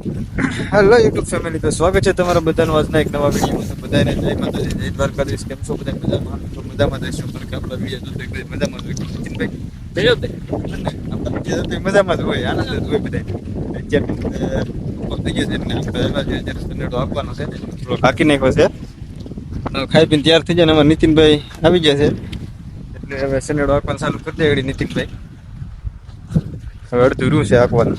Hello YouTube family તો સ્વાગત છે તમારા બધાનું આજના એક નવા વીડિયો તો બધાને જય માતાજી, જય દ્વારકાધીશ. કેમ છો બધા? મજામાં? તો મજામાં જઈશું પણ કે આપણા વીડિયો જોતો એક મજામાં જ હોય. નીતિનભાઈ જજો તે? આપણે વીડિયો જોતો મજામાં જ હોય, આનંદ જ હોય બધા અત્યારે થઈ ગયો છે એમને આપણે એમાં જે સનેડો આપવાનો છે થોડો કાકી નાખ્યો છે. ખાઈ પીને તૈયાર થઈ જાય ને અમારા નીતિનભાઈ આવી ગયા છે. એટલે હવે સ્ટેન્ડર્ડ આપવાનું ચાલુ કરી દે નીતિનભાઈ. હવે અડધું રહ્યું છે આપવાનું.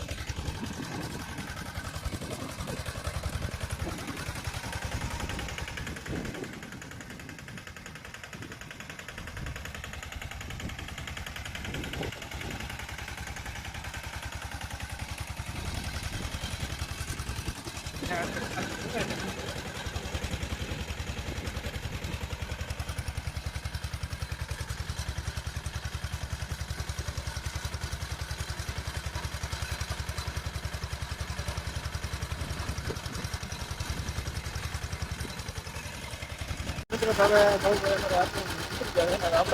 આપણે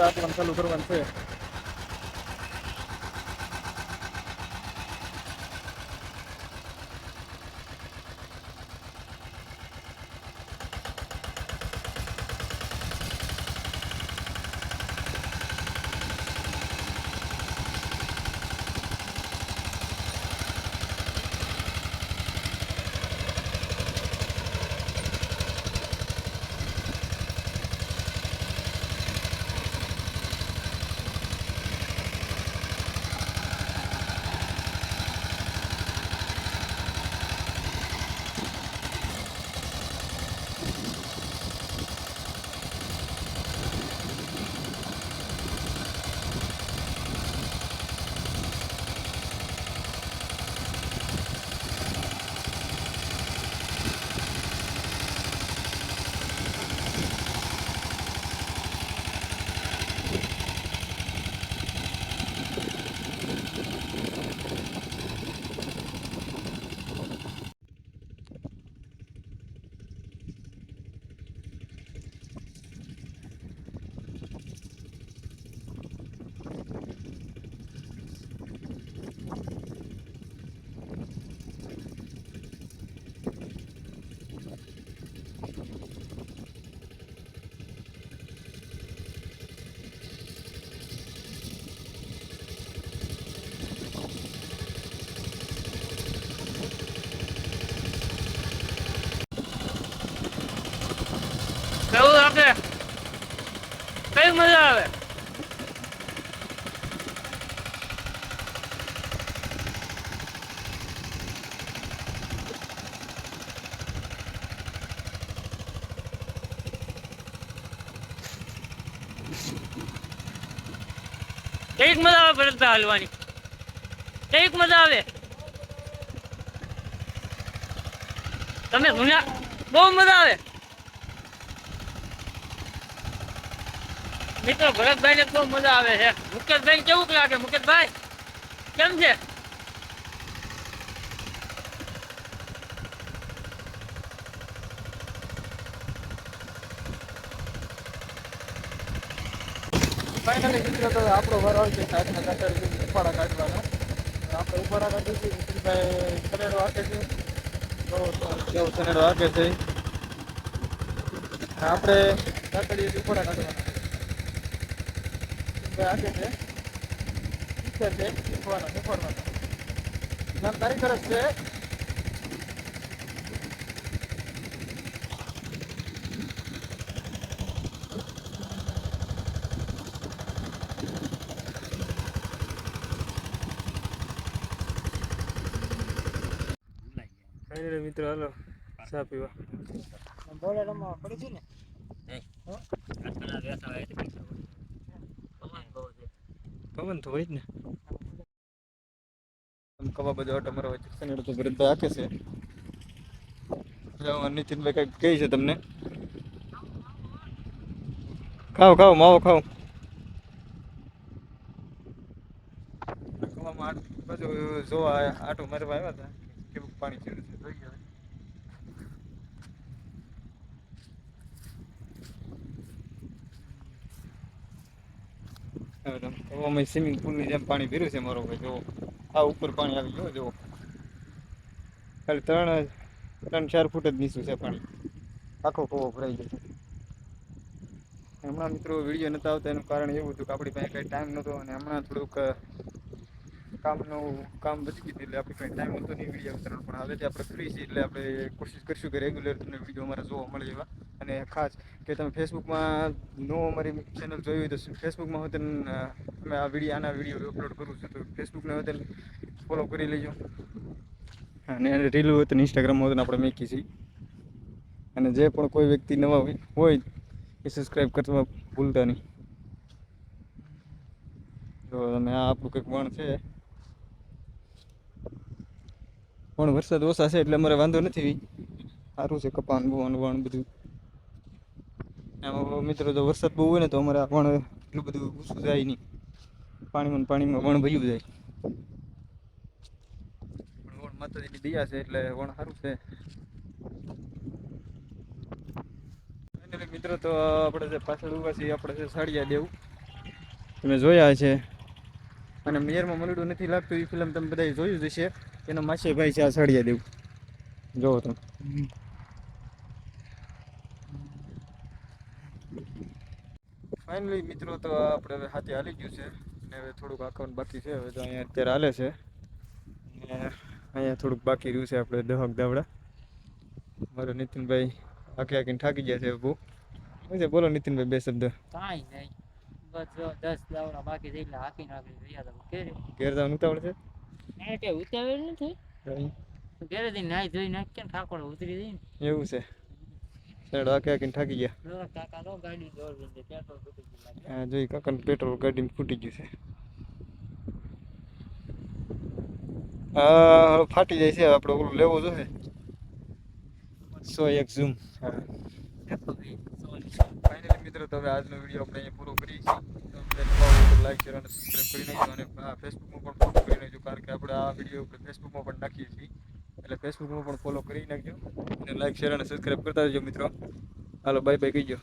આપવાનું ચાલુ કરવાનું છે. લાગે કઈ મજા આવે? કંઈક મજા આવે ભરતભાઈ હાલવાની? કંઈક મજા આવે? તમે ભૂલ્યા બહુ મજા આવે? મિત્રો ભરતભાઈ ને બહુ મજા આવે છે. મુકેશભાઈ કેવું લાગે? મુકેશભાઈ, કેમ છે? ફાઇનલી તો આપણો વારો ઉપાડા કાઢવાનો. આપણે ઉપાડા કાઢીશું નીતિનભાઈ સનેડો હાકે છે. કેવો સનેડો છે? આપણે ઉપાડા કાઢવાના. હાકે છે ઈચ્છા છે શીખવાના શીખવાડવાના નામ તારી તરફ છે ફાઇનલી મિત્રો હાલો ચા પીવા બોલે રમવા પડી છે ને પવન તો હોય જ ને. કવા બધો ઓટો મારો સનેડો તો ભરતભાઈ આપે છે. નીતિનભાઈ કંઈક કહે છે તમને. ખાવ ખાઓ, માવો પાછું જોવા આટો મારવા આવ્યા હતા, કેવું પાણી ચડે છે. હવે. તમે એવામાં સ્વિમિંગ પુલની જેમ પાણી ભીરું છે મારો ભાઈ. જુઓ આ ઉપર પાણી આવી ગયો જુઓ ખાલી ત્રણ ત્રણ ચાર ફૂટ જ નીચું છે પાણી. આખો કોવો ભરાઈ ગયો હમણાં મિત્રો વીડિયો નહોતા આવતા, એનું કારણ એવું હતું કે આપણી પાસે કંઈ ટાઈમ નહોતો અને હમણાં થોડુંક કામનું કામ બચી ગયું એટલે આપણે કંઈ ટાઈમ હતો નહીં વીડિયો ઉતારવાનો. પણ હવેથી આપણે ફ્રી છીએ એટલે આપણે કોશિશ કરીશું કે રેગ્યુલર તમને વીડિયો અમારા જોવા મળે એવા. અને ખાસ કે તમે ફેસબુકમાં નો અમારી ચેનલ જોઈ હોય તો ફેસબુકમાં હોય તમે આ વીડિયો આના વીડિયો અપલોડ કરું છું તો ફેસબુકને હોય તેને ફોલો કરી લેજો. અને રીલ હોય તો ઇન્સ્ટાગ્રામમાં હોય તો આપણે મેકી છીએ. અને જે પણ કોઈ વ્યક્તિ નવા હોય- એ સબસ્ક્રાઈબ કરવા ભૂલતા નહીં. જો તમે આ આપણું કંઈક વણ છે પણ વરસાદ ઓછા છે એટલે અમારે વાંધો નથી સારું છે કપાન બુવાન વણ બધું. એમાં મિત્રો જો વરસાદ બહુ હોય ને તો અમારે વણ એટલું બધું ઓછું જાય નહીં. પાણીમાં પાણીમાં વણ ભયું જાય. પણ વણ માતાજીની દયા છે એટલે વણ સારું છે. મિત્રો તો આપણે જે પાછળ ઊભા છીએ, આપણે છે સાડિયા દેવું. તમે જોયા છે અને મેયરમાં મલડું નથી લાગતું એ ફિલ્મ તમે બધાએ જોયું જ હશે. એનો માસે ભાઈ છે, આ સળિયા દેવું. જોવો તમે. ફાઇનલી મિત્રો તો આપણે હવે હાથે હાલી ગયું છે. ને હવે થોડુંક આખવાનું બાકી છે. હવે તો અહીંયા અત્યારે હાલે છે. ને અહીંયા થોડુંક બાકી રહ્યું છે આપણે દહક દાવડા. મારો નીતિનભાઈ આખી આખીને થાકી ગયા છે બહુ છે? બોલો નીતિનભાઈ બે શબ્દ. કાંઈ નહીં. બસ જો દસ દાવડા બાકી છે એટલે હાકી નાખી રહ્યા હતા ઘેરે. ઘેર જવાનું ઉતાવળ છે? એને કે ઉતાવેલ નથી. ઘેરે થી નાઈ જોઈ નાખી ને ઠાકોર ઉતરી જઈને એવું છે. સાઈડ આખી આખીને થાકી ગયા. લો કાકા લો ગાડી દોડ દે પેટ્રોલ તૂટી ગયું લાગે. હા જોઈ કાકાનું પેટ્રોલ ગાડીમાં ફૂટી ગયું છે. હા હવે ફાટી જાય છે આપણે ઓલું લેવું જોઈએ સો એક ઝૂમ. ફાઇનલી મિત્રો, તો હવે આજનો વીડિયો આપણે અહીંયા પૂરો કરીએ છીએ. લાઈક શેર અને સબસ્ક્રાઈબ કરી નાખજો અને ફેસબુકમાં પણ ફોલો કરી નાખજો, કારણ કે આપણે આ વીડિયો આપણે ફેસબુકમાં પણ નાખીએ છીએ. એટલે ફેસબુકમાં પણ ફોલો કરી નાખજો અને લાઈક શેર અને સબસ્ક્રાઈબ કરતા રહેજો મિત્રો. Hello bye bye કહીજો.